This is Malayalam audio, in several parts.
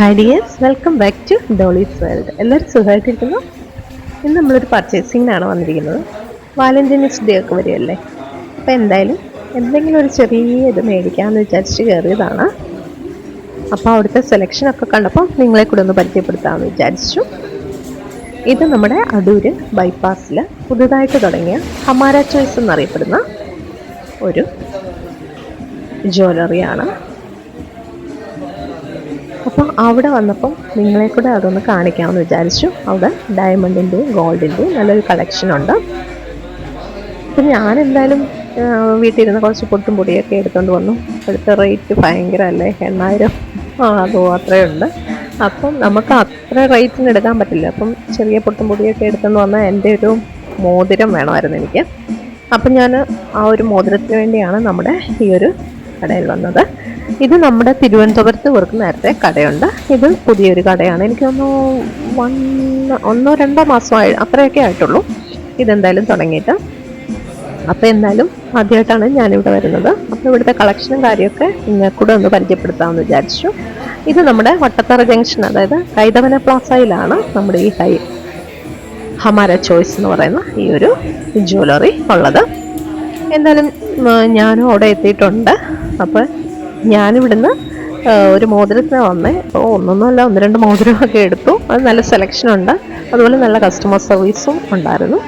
Hi dears welcome back to Dolly's world എല്ലാവരും സുഖമായിട്ടിരിക്കുന്നു? ഇന്ന് നമ്മളൊരു പർച്ചേസിങ്ങിനാണ് വന്നിരിക്കുന്നത്. വാലന്റൈൻസ് ഡേ ഒക്കെ വരികയല്ലേ? അപ്പോൾ എന്തായാലും എന്തെങ്കിലും ഒരു ചെറിയ ഇത് മേടിക്കാമെന്ന് വിചാരിച്ച് കയറിയതാണ്. അപ്പോൾ അവിടുത്തെ സെലക്ഷനൊക്കെ കണ്ടപ്പോൾ നിങ്ങളെ കൂടെ ഒന്ന് പരിചയപ്പെടുത്താമെന്ന് വിചാരിച്ചു. ഇത് നമ്മുടെ അടൂര് ബൈപ്പാസിൽ പുതുതായിട്ട് തുടങ്ങിയ ഹമാര ചോയ്സ് എന്നറിയപ്പെടുന്ന ഒരു ജ്വല്ലറിയാണ് അപ്പോൾ അവിടെ വന്നപ്പം നിങ്ങളെ കൂടെ അതൊന്ന് കാണിക്കാമെന്ന് വിചാരിച്ചു. അവിടെ ഡയമണ്ടിന്റെയും ഗോൾഡിന്റെയും നല്ലൊരു കളക്ഷൻ ഉണ്ട്. അപ്പം ഞാൻ എന്തായാലും വീട്ടിലിരുന്ന് കുറച്ച് പൊട്ടും പൊടിയൊക്കെ എടുത്തുകൊണ്ട് വന്നു. അടുത്ത റേറ്റ് ഭയങ്കര അല്ലേ എണ്ണായിരം. ആ അതോ അത്രയേ ഉണ്ട്. അപ്പം നമുക്ക് അത്ര റേറ്റിന് എടുക്കാൻ പറ്റില്ല. അപ്പം ചെറിയ പൊട്ടും പൊടിയൊക്കെ എടുത്തുകൊണ്ട് വന്നാൽ എന്റെ ഒരു മോതിരം വേണമായിരുന്നു എനിക്ക്. അപ്പം ഞാൻ ആ ഒരു മോതിരത്തിന് വേണ്ടിയാണ് നമ്മുടെ ഈ ഒരു കടയിൽ വന്നത്. ഇത് നമ്മുടെ തിരുവനന്തപുരത്ത് കുറച്ച് നേരത്തെ കടയുണ്ട്. ഇത് പുതിയൊരു കടയാണ്. എനിക്ക് തോന്നുന്നു വൺ ഒന്നോ രണ്ടോ മാസമായി അത്രയൊക്കെ ആയിട്ടുള്ളൂ. ഇതെന്തായാലും തുടങ്ങിയിട്ട്. അപ്പോൾ എന്തായാലും ആദ്യമായിട്ടാണ് ഞാനിവിടെ വരുന്നത്. അപ്പോൾ ഇവിടുത്തെ കളക്ഷനും കാര്യമൊക്കെ നിങ്ങൾക്കൂടെ ഒന്ന് പരിചയപ്പെടുത്താമെന്ന് വിചാരിച്ചു. ഇത് നമ്മുടെ വട്ടത്തറ ജംഗ്ഷൻ അതായത് കൈതവന പ്ലാസയിലാണ് നമ്മുടെ ഈ ഹൈ ഹമാര ചോയ്സ് എന്ന് പറയുന്ന ഈ ഒരു ജ്വല്ലറി ഉള്ളത്. എന്തായാലും ഞാനും അവിടെ എത്തിയിട്ടുണ്ട്. അപ്പോൾ ഞാനിവിടുന്ന് ഒരു മോതിരത്തിന് വന്നേ. അപ്പോൾ ഒന്നൊന്നുമല്ല ഒന്ന് രണ്ട് മോതിരമൊക്കെ എടുത്തു. അത് നല്ല സെലക്ഷൻ ഉണ്ട്. അതുപോലെ നല്ല കസ്റ്റമർ സർവീസും ഉണ്ടായിരുന്നു.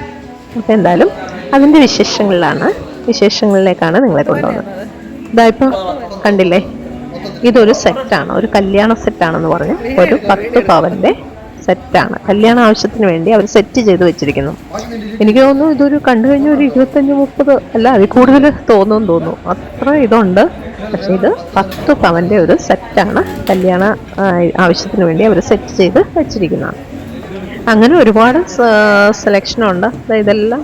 അപ്പോൾ എന്തായാലും അതിന്റെ വിശേഷങ്ങളിലാണ്. വിശേഷങ്ങളിലേക്കാണ് നിങ്ങളെ കൊണ്ടുപോകുന്നത് ഇതായിപ്പോൾ കണ്ടില്ലേ? ഇതൊരു സെറ്റാണ് ഒരു കല്യാണ സെറ്റാണെന്ന് പറഞ്ഞ്. ഒരു പത്ത് പവന്റെ സെറ്റാണ് കല്യാണ ആവശ്യത്തിന് വേണ്ടി അവർ സെറ്റ് ചെയ്ത് വെച്ചിരിക്കുന്നു. എനിക്ക് തോന്നുന്നു ഇതൊരു കണ്ടു കഴിഞ്ഞ ഒരു ഇരുപത്തഞ്ച് മുപ്പത് അല്ല അതിൽ കൂടുതൽ തോന്നുമെന്ന് തോന്നുന്നു. അത്ര ഇതുണ്ട്. പക്ഷെ ഇത് പത്ത് പവന്റെ ഒരു സെറ്റാണ് കല്യാണ ആവശ്യത്തിന് വേണ്ടി അവർ സെറ്റ് ചെയ്ത് വെച്ചിരിക്കുന്നതാണ് അങ്ങനെ ഒരുപാട് ദാ ഇതെല്ലാം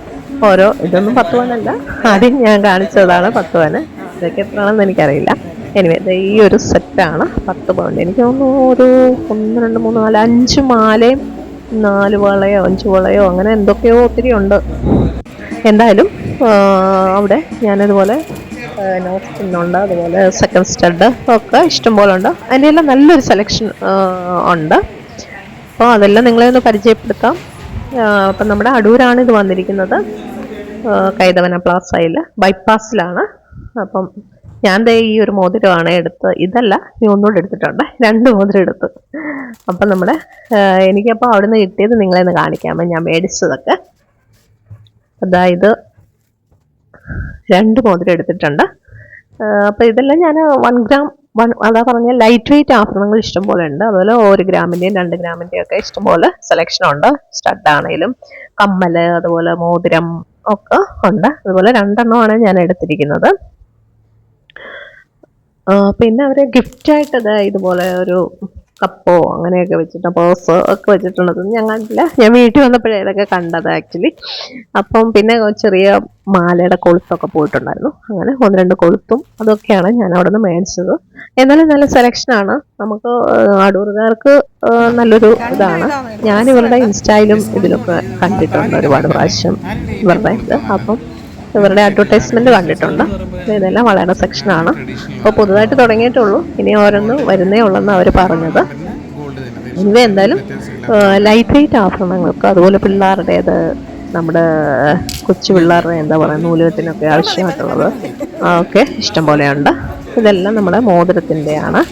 ഓരോ ഇതൊന്നും പത്ത് പവനല്ല. ആദ്യം ഞാൻ കാണിച്ചതാണ് പത്ത് പവന്. ഇതൊക്കെ എത്രയാണെന്ന് എനിക്കറിയില്ല. എനിവേ ഈ ഒരു സെറ്റാണ് പത്ത് പവന്റെ എനിക്ക് തോന്നുന്നു ഒരു ഒന്ന് രണ്ട് മൂന്ന് നാല് അഞ്ച് മാലയും നാല് വളയോ അഞ്ച് വളയോ അങ്ങനെ എന്തൊക്കെയോ ഒത്തിരി ഉണ്ട്. എന്തായാലും അവിടെ ഞാനതുപോലെ പിന്നുണ്ട് അതുപോലെ സെക്കൻഡ് സ്റ്റഡ് ഒക്കെ ഇഷ്ടംപോലെ ഉണ്ട് അതിന്റെ എല്ലാം നല്ലൊരു സെലക്ഷൻ ഉണ്ട്. അപ്പോൾ അതെല്ലാം നിങ്ങളെ ഒന്ന് പരിചയപ്പെടുത്താം. അപ്പം നമ്മുടെ അടൂരാണ് ഇത് വന്നിരിക്കുന്നത്. കൈതവന പ്ലാസയിൽ ബൈപ്പാസിലാണ് അപ്പം ഞാൻ ദേ ഈ ഒരു മോതിരമാണ് എടുത്ത് ഇതല്ല ഈ ഒന്നുകൂടെ എടുത്തിട്ടുണ്ട്. രണ്ട് മോതിരം എടുത്ത്. അപ്പം നമ്മുടെ എനിക്കപ്പോൾ അവിടുന്ന് കിട്ടിയത് നിങ്ങളെ ഒന്ന് കാണിക്കാമോ. ഞാൻ മേടിച്ചതൊക്കെ. അതായത് രണ്ട് മോതിരം എടുത്തിട്ടുണ്ട്. അപ്പോൾ ഇതെല്ലാം ഞാൻ വൺ ഗ്രാം വൺ അതാ പറഞ്ഞ ലൈറ്റ് വെയിറ്റ് ആഭരണങ്ങൾ ഇഷ്ടംപോലെ ഉണ്ട്. അതുപോലെ ഒരു ഗ്രാമിന്റെയും രണ്ട് ഗ്രാമിന്റെയും ഒക്കെ ഇഷ്ടംപോലെ സെലക്ഷൻ ഉണ്ട്. സ്റ്റഡ് ആണെങ്കിലും കമ്മൽ അതുപോലെ മോതിരം ഒക്കെ ഉണ്ട്. അതുപോലെ രണ്ടെണ്ണമാണ് ഞാൻ എടുത്തിരിക്കുന്നത്. പിന്നെ അവരെ ഗിഫ്റ്റായിട്ട് ഇത് ഇതുപോലെ ഒരു കപ്പോ അങ്ങനെയൊക്കെ വെച്ചിട്ട് പേഴ്സ് ഒക്കെ വെച്ചിട്ടുള്ളത്. ഞാൻ കണ്ടില്ല. ഞാൻ വീട്ടിൽ വന്നപ്പോഴേ ഇതൊക്കെ കണ്ടത് ആക്ച്വലി അപ്പം പിന്നെ ചെറിയ മാലയുടെ കൊളുത്തൊക്കെ പോയിട്ടുണ്ടായിരുന്നു. അങ്ങനെ ഒന്ന് രണ്ട് കൊളുത്തും അതൊക്കെയാണ് ഞാൻ അവിടെ നിന്ന് മേടിച്ചത്. എന്നാലും നല്ല സെലക്ഷനാണ് നമുക്ക് അടൂറുകാർക്ക് നല്ലൊരു ഇതാണ്. ഞാൻ ഇവരുടെ ഇൻസ്റ്റയിലും ഇതിലൊക്കെ കണ്ടിട്ടുണ്ട് ഒരുപാട് പ്രാവശ്യം ഇവരുടെ ഇത്. അപ്പം ഇവരുടെ അഡ്വർടൈസ്മെന്റ് കണ്ടിട്ടുണ്ട്. ഇതെല്ലാം വളരെ സെക്ഷനാണ് അപ്പോൾ പുതുതായിട്ട് തുടങ്ങിയിട്ടുള്ളൂ. ഇനി ഓരോന്ന് വരുന്നേ ഉള്ളെന്ന് അവർ പറഞ്ഞത്. ഇവ എന്തായാലും ലൈറ്റ് വെയിറ്റ് ആഭരണങ്ങൾക്ക് അതുപോലെ പിള്ളേരുടേത് നമ്മുടെ കൊച്ചു പിള്ളേരുടെ എന്താ പറയുക നൂലുകെട്ടിനൊക്കെ ആവശ്യമായിട്ടുള്ളത്. ഒക്കെ ഇഷ്ടം പോലെയുണ്ട്. ഇതെല്ലാം നമ്മുടെ മോതിരത്തിന്റെയാണ്.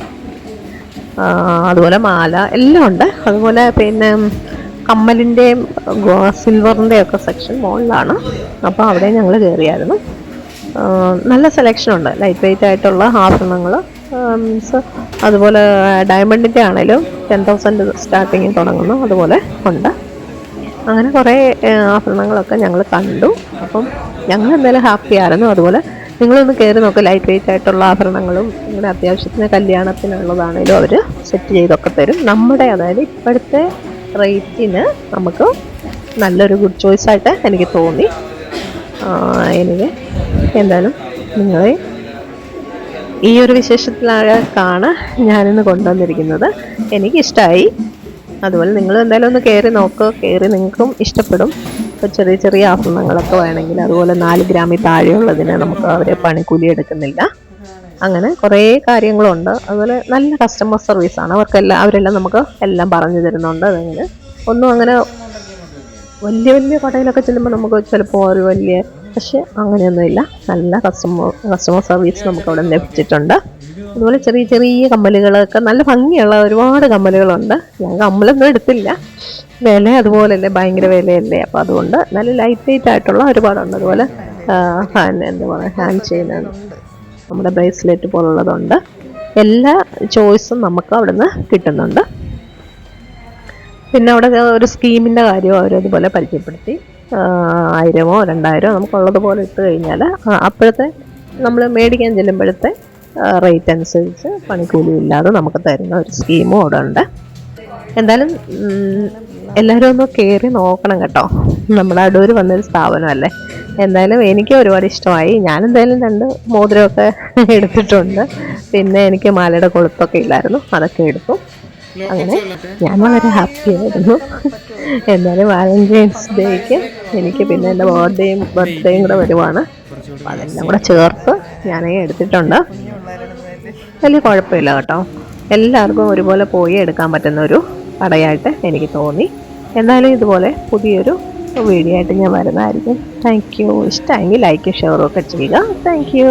അതുപോലെ മാല എല്ലാം ഉണ്ട്. അതുപോലെ പിന്നെ കമ്മലിന്റെയും സിൽവറിന്റെയും ഒക്കെ സെക്ഷൻ മുകളിലാണ് അപ്പോൾ അവിടെ ഞങ്ങൾ കയറിയായിരുന്നു നല്ല സെലക്ഷൻ ഉണ്ട്. ലൈറ്റ് വെയിറ്റ് ആയിട്ടുള്ള ആഭരണങ്ങൾ മീൻസ് അതുപോലെ ഡയമണ്ടിന്റെ ആണെങ്കിലും ടെൻ തൗസൻഡ് സ്റ്റാർട്ടിങ്ങിൽ തുടങ്ങുന്നു. അതുപോലെ ഉണ്ട്. അങ്ങനെ കുറേ ആഭരണങ്ങളൊക്കെ ഞങ്ങൾ കണ്ടു. അപ്പം ഞങ്ങൾ എന്തായാലും ഹാപ്പി ആയിരുന്നു. അതുപോലെ നിങ്ങളൊന്ന് കയറി നോക്കുക ലൈറ്റ് വെയിറ്റ് ആയിട്ടുള്ള ആഭരണങ്ങളും ഇങ്ങനെ അത്യാവശ്യത്തിന് കല്യാണത്തിനുള്ളതാണേലും അവർ സെറ്റ് ചെയ്തൊക്കെ തരും. നമ്മുടെ അതായത് ഇപ്പോഴത്തെ റേറ്റിന് നമുക്ക് നല്ലൊരു ഗുഡ് ചോയ്സ് ആയിട്ട് എനിക്ക് തോന്നി. എനിക്ക് എന്തായാലും നിങ്ങളെ ഈ ഒരു വിശേഷത്തിലാണ് ഞാനിന്ന് കൊണ്ടുവന്നിരിക്കുന്നത് എനിക്കിഷ്ടമായി അതുപോലെ നിങ്ങൾ എന്തായാലും ഒന്ന് കയറി നോക്കുക കയറി നിങ്ങൾക്കും ഇഷ്ടപ്പെടും. ഇപ്പോൾ ചെറിയ ചെറിയ ആഭരണങ്ങളൊക്കെ വേണമെങ്കിൽ അതുപോലെ നാല് ഗ്രാമിൽ താഴെയുള്ളതിന് നമുക്ക് അവരെ പണിക്കൂലി എടുക്കുന്നില്ല. അങ്ങനെ കുറേ കാര്യങ്ങളുണ്ട്. അതുപോലെ നല്ല കസ്റ്റമർ സർവീസാണ് അവർക്കെല്ലാം അവരെല്ലാം നമുക്ക് എല്ലാം പറഞ്ഞു തരുന്നുണ്ട്. അതങ്ങനെ ഒന്നും അങ്ങനെ വലിയ വലിയ കടയിലൊക്കെ ചെല്ലുമ്പോൾ നമുക്ക് ചിലപ്പോൾ ഒരു വലിയ പക്ഷെ അങ്ങനെയൊന്നുമില്ല. നല്ല കസ്റ്റമർ കസ്റ്റമർ സർവീസ് നമുക്ക് അവിടെ ലഭിച്ചിട്ടുണ്ട്. അതുപോലെ ചെറിയ ചെറിയ കമ്മലുകളൊക്കെ നല്ല ഭംഗിയുള്ള ഒരുപാട് കമ്മലുകളുണ്ട്. ഞാൻ കമ്മലൊന്നും എടുത്തില്ല. വില അതുപോലെ തന്നെ ഭയങ്കര വിലയല്ലേ. അപ്പോൾ അതുകൊണ്ട് നല്ല ലൈറ്റ് വെയിറ്റ് ആയിട്ടുള്ള ഒരുപാടുണ്ട്. അതുപോലെ എന്താ പറയുക ഹാൻഡ് ചെയിൻ നമ്മുടെ ബ്രേസ്ലെറ്റ് പോലുള്ളതുണ്ട്. എല്ലാ ചോയ്സും നമുക്ക് അവിടെ നിന്ന് കിട്ടുന്നുണ്ട്. പിന്നെ അവിടെ ഒരു സ്കീമിന്റെ കാര്യം അവരതുപോലെ പരിചയപ്പെടുത്തി. ആയിരമോ രണ്ടായിരമോ നമുക്കുള്ളതുപോലെ ഇട്ട് കഴിഞ്ഞാൽ അപ്പോഴത്തെ നമ്മൾ മേടിക്കാൻ ചെല്ലുമ്പോഴത്തെ റേറ്റ് അനുസരിച്ച് പണിക്കൂലി ഇല്ലാതെ നമുക്ക് തരുന്ന ഒരു സ്കീമും അവിടെ ഉണ്ട്. എന്തായാലും എല്ലാവരും ഒന്ന് കയറി നോക്കണം കേട്ടോ. നമ്മുടെ അടൂർ വന്നൊരു സ്ഥാപനമല്ലേ? എന്തായാലും എനിക്ക് ഒരുപാട് ഇഷ്ടമായി. ഞാൻ എന്തായാലും രണ്ട് മോതിരമൊക്കെ എടുത്തിട്ടുണ്ട്. പിന്നെ എനിക്ക് മാലയുടെ കൊളുത്തൊക്കെ ഇല്ലായിരുന്നു. അതൊക്കെ എടുത്തു. അങ്ങനെ ഞാൻ വളരെ ഹാപ്പി ആയിരുന്നു. എന്നാലും വാലന്റൈൻസ് ഡേക്ക് എനിക്ക് പിന്നെ എന്റെ ബർത്ത്ഡേയും ബർത്ത്ഡേയും കൂടെ വരുവാണ്. അതെല്ലാം കൂടെ ചേർത്ത് ഞാൻ എടുത്തിട്ടുണ്ട്. വലിയ കുഴപ്പമില്ല കേട്ടോ. എല്ലാവർക്കും ഒരുപോലെ പോയി എടുക്കാൻ പറ്റുന്ന ഒരു കടയായിട്ട് എനിക്ക് തോന്നി. എന്തായാലും ഇതുപോലെ പുതിയൊരു വീഡിയോ ആയിട്ട് ഞാൻ വരുന്നതായിരിക്കും. താങ്ക് യു ഇഷ്ടമെങ്കിൽ ലൈക്ക് ഷെയർ ഒക്കെ ചെയ്യുക. Thank you